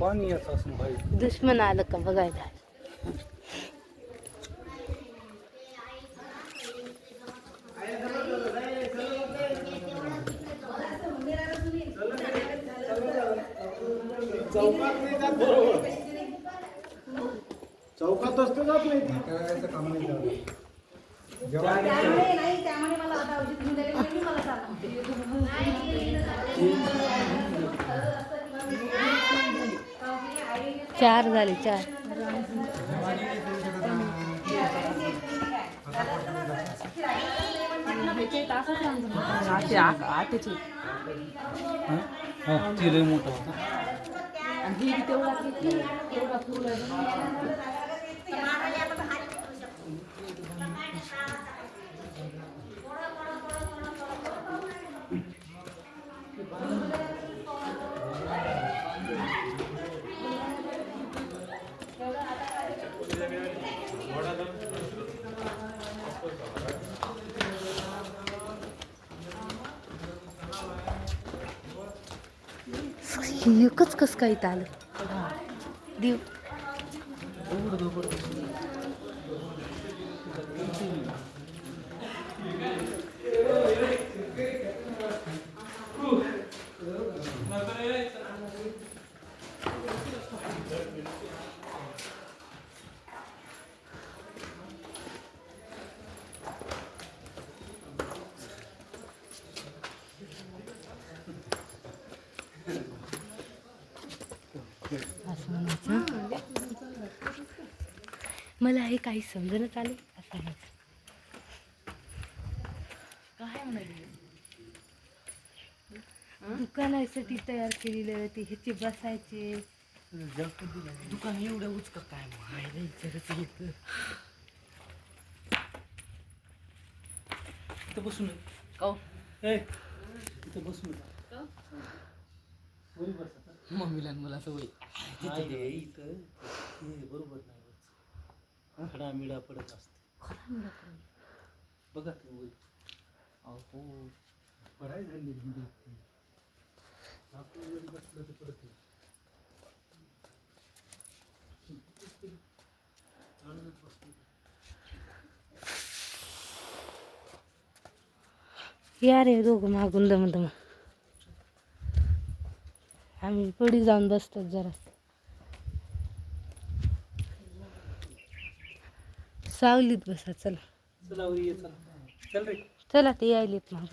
पाणी येत असं बाहेर दुश्मन आलं का बघायला? चौकात नाही जात. बरोबर चौकात असतं जात नाही ती. करायचं काम नाही करत. जेव्हा त्यामुळे नाही त्यामुळे मला आता औषध घेऊन द्यायला लागली, मला चालतं. चार झाले चार मोठा होता एकच कस काय इथं आलं? देव. Obrigado. असं म्हणायचं. मला हे काही समजणच आले. असं म्हणायचं. दुकानासाठी तयार केलेलं ते ह्याचे बसायचे. दुकान एवढं उचक काय माहिती विचारच येत इथं बसून ए इथं बसून बस. मम्मीला आणि मला सवय नाही रे, इथं हे बरोबर नाही. खडा मिडा पडत असते बघा ते वरी. अहो बराय झाली वरी बसलं तर पडत नाही. चालूनच बसतो. या रे दोघं मागून दम दम आम्ही पुढे जाऊन बसतो जरा. सावलीत बसा चला. चला वरी ये चला चल रे चला ते यायलेत काम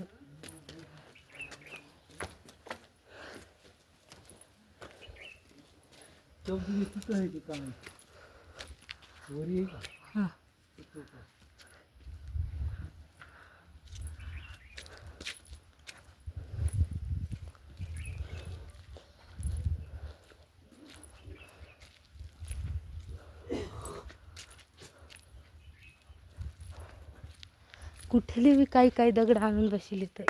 वरी आहे का? कुठले बी काही काही दगड आणून बसले तर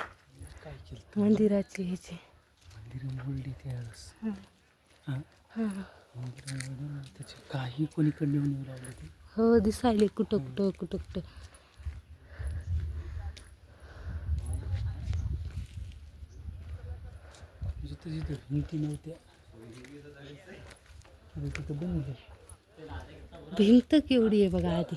मंदिराचे ह्याचे. हां. हां? हां. त्याचे काही कोणीकडे नेऊन ते? हो दिसायले कुठं कुठं कुठं कुठं. जिथं जिथं भिंती नव्हत्या. आता तिथं बनवलं. भिंत केवढी आहे बघा आधी.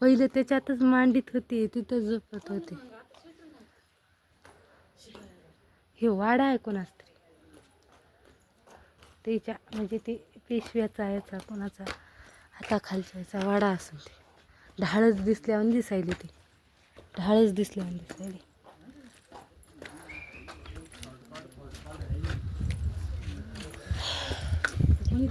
पहिले त्याच्यातच मांडीत होती तिथं झोपत होते. हे वाडा आहे कोणाच तरी. त्याच्या म्हणजे ते पेशव्याचा याचा कोणाचा हाताखालच्या याचा वाडा असून ते. ढाळच दिसल्यावर दिसायली ते. ढाळच दिसल्यावर दिसायली. कोणी